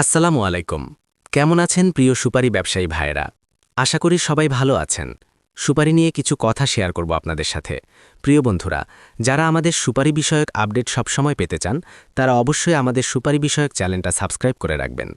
আসসালামু আলাইকুম। কেমন আছেন প্রিয় সুপারি ব্যবসায়ী ভাইয়েরা? আশা করি সবাই ভালো আছেন। সুপারি নিয়ে কিছু কথা শেয়ার করব আপনাদের সাথে। প্রিয় বন্ধুরা, যারা আমাদের সুপারি বিষয়ক আপডেট সবসময় পেতে চান, তারা অবশ্যই আমাদের সুপারি বিষয়ক চ্যানেলটা সাবস্ক্রাইব করে রাখবেন।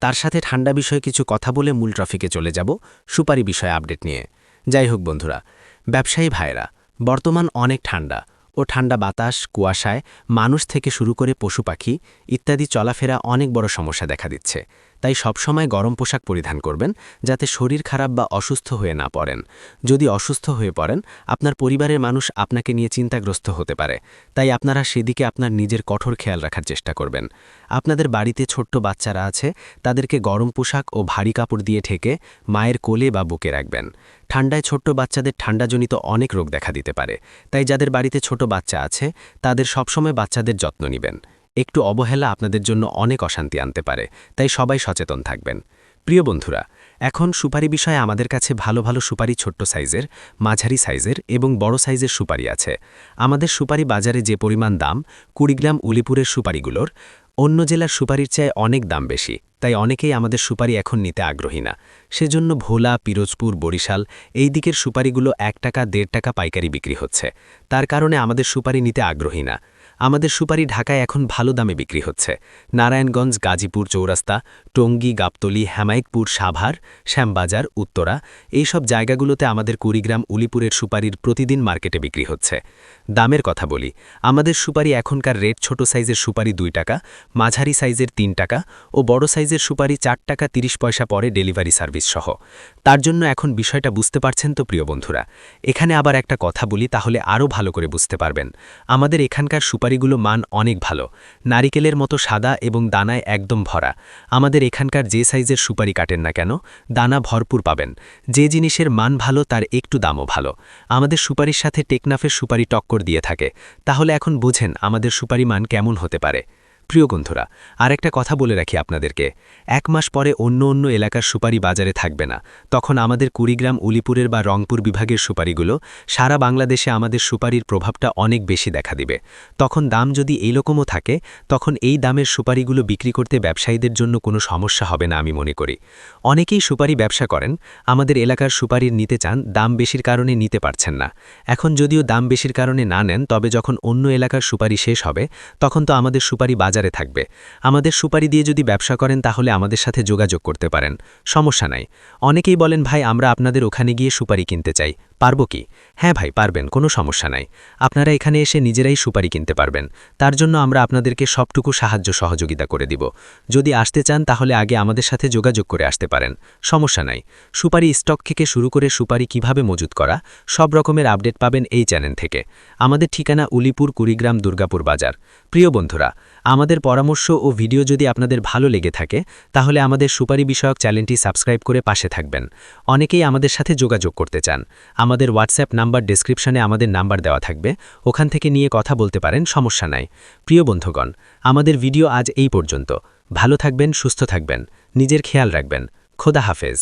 তার সাথে ঠান্ডা বিষয়ে কিছু কথা বলে মূল ট্রফিকে চলে যাব সুপারি বিষয়ে আপডেট নিয়ে। যাই হোক বন্ধুরা, ব্যবসায়ী ভাইয়েরা, বর্তমান অনেক ঠান্ডা। ও ঠান্ডা বাতাস, কুয়াশায় মানুষ থেকে শুরু করে পশু পাখি ইত্যাদি চলাফেরা অনেক বড় সমস্যা দেখা দিচ্ছে। তাই সবসময় গরম পোশাক পরিধান করবেন, যাতে শরীর খারাপ বা অসুস্থ হয়ে না পড়েন। যদি অসুস্থ হয়ে পড়েন, আপনার পরিবারের মানুষ আপনাকে নিয়ে চিন্তাগ্রস্ত হতে পারে। তাই আপনারা সেদিকে আপনার নিজের কঠোর খেয়াল রাখার চেষ্টা করবেন। আপনাদের বাড়িতে ছোট্ট বাচ্চারা আছে, তাদেরকে গরম পোশাক ও ভারী কাপড় দিয়ে ঠেকে মায়ের কোলে বা বুকে রাখবেন। ঠান্ডায় ছোট্ট বাচ্চাদের ঠান্ডাজনিত অনেক রোগ দেখা দিতে পারে। তাই যাদের বাড়িতে ছোট বাচ্চা আছে, তাদের সবসময় বাচ্চাদের যত্ন নেবেন। একটু অবহেলা আপনাদের জন্য অনেক অশান্তি আনতে পারে, তাই সবাই সচেতন থাকবেন। প্রিয় বন্ধুরা, এখন সুপারি বিষয়ে আমাদের কাছে ভালো ভালো সুপারি ছোট্ট সাইজের, মাঝারি সাইজের এবং বড় সাইজের সুপারি আছে। আমাদের সুপারি বাজারে যে পরিমাণ দাম, কুড়িগ্রাম উলিপুরের সুপারিগুলোর, অন্য জেলার সুপারির চেয়ে অনেক দাম বেশি, তাই অনেকেই আমাদের সুপারি এখন নিতে আগ্রহী না। সেজন্য ভোলা, পিরোজপুর, বরিশাল এই দিকের সুপারিগুলো এক টাকা, দেড় টাকা পাইকারি বিক্রি হচ্ছে। তার কারণে আমাদের সুপারি নিতে আগ্রহী না। আমাদের সুপারি ঢাকায় এখন ভালো দামে বিক্রি হচ্ছে। নারায়ণগঞ্জ, গাজীপুর চৌরাস্তা, টঙ্গী, গাবতলি হ্যামাইকপুর সাভার, শ্যামবাজার, উত্তরা এই সব জায়গাগুলোতে আমাদের কুড়িগ্রাম, উলিপুরের সুপারির প্রতিদিন মার্কেটে বিক্রি হচ্ছে। দামের কথা বলি, আমাদের সুপারি এখনকার রেট ছোট সাইজের সুপারি দুই টাকা, মাঝারি সাইজের তিন টাকা ও বড় সাইজের সুপারি চার টাকা তিরিশ পয়সা পরে ডেলিভারি সার্ভিস সহ। তার জন্য এখন বিষয়টা বুঝতে পারছেন তো প্রিয় বন্ধুরা। এখানে আবার একটা কথা বলি, তাহলে আরও ভালো করে বুঝতে পারবেন। আমাদের এখানকার সুপারিগুলো মান অনেক ভালো। নারিকেলের মতো সাদা এবং দানায় একদম ভরা। আমাদের এখানকার যে সাইজের সুপারি কাটেন না কেন, দানা ভরপুর পাবেন। যে জিনিসের মান ভালো, তার একটু দামও ভালো। আমাদের সুপারির সাথে টেকনাফের সুপারি টক্কর দিয়ে থাকে। তাহলে এখন বুঝেন আমাদের সুপারি মান কেমন হতে পারে। প্রিয় বন্ধুরা, আরেকটা কথা বলে রাখি আপনাদেরকে। এক মাস পরে অন্য অন্য এলাকার সুপারি বাজারে থাকবে না। তখন আমাদের কুড়িগ্রাম, উলিপুরের বা রংপুর বিভাগের সুপারিগুলো সারা বাংলাদেশে আমাদের সুপারির প্রভাবটা অনেক বেশি দেখা দিবে। তখন দাম যদি এইরকমও থাকে, তখন এই দামের সুপারিগুলো বিক্রি করতে ব্যবসায়ীদের জন্য কোনো সমস্যা হবে না আমি মনে করি। অনেকেই সুপারি ব্যবসা করেন, আমাদের এলাকার সুপারির নিতে চান, দাম বেশির কারণে নিতে পারছেন না। এখন যদিও দাম বেশির কারণে না নেন, তবে যখন অন্য এলাকার সুপারি শেষ হবে, তখন তো আমাদের সুপারি বাজারে থাকবে। আমাদের সুপারি দিয়ে যদি ব্যবসা করেন, তাহলে আমাদের সাথে যোগাযোগ করতে পারেন। সমস্যা নাই। অনেকেই বলেন, ভাই, আমরা আপনাদের ওখানে গিয়ে সুপারি কিনতে চাই। পারব কি? হ্যাঁ ভাই, পারবেন, কোনো সমস্যা নাই। আপনারা এখানে এসে নিজেরাই সুপারি কিনতে পারবেন। তার জন্য আমরা আপনাদেরকে সবটুকু সাহায্য সহযোগিতা করে দিব। যদি আসতে চান, তাহলে আগে আমাদের সাথে যোগাযোগ করে আসতে পারেন। সমস্যা নাই। সুপারি স্টক থেকে শুরু করে সুপারি কীভাবে মজুত করা, সব রকমের আপডেট পাবেন এই চ্যানেল থেকে। আমাদের ঠিকানা উলিপুর, কুড়িগ্রাম, দুর্গাপুর বাজার। প্রিয় বন্ধুরা আমাদের পরামর্শ ও ভিডিও যদি আপনাদের ভালো লেগে থাকে, তাহলে আমাদের সুপারি বিষয়ক চ্যানেলটি সাবস্ক্রাইব করে পাশে থাকবেন। অনেকেই আমাদের সাথে যোগাযোগ করতে চান। আমাদের হোয়াটসঅ্যাপ নাম্বার ডেসক্রিপশনে আমাদের নাম্বার দেওয়া থাকবে। ওখান থেকে নিয়ে কথা বলতে পারেন, সমস্যা নাই। প্রিয় বন্ধুগণ, আমাদের ভিডিও আজ এই পর্যন্ত। ভালো থাকবেন, সুস্থ থাকবেন। নিজের খেয়াল রাখবেন। খোদা হাফেজ।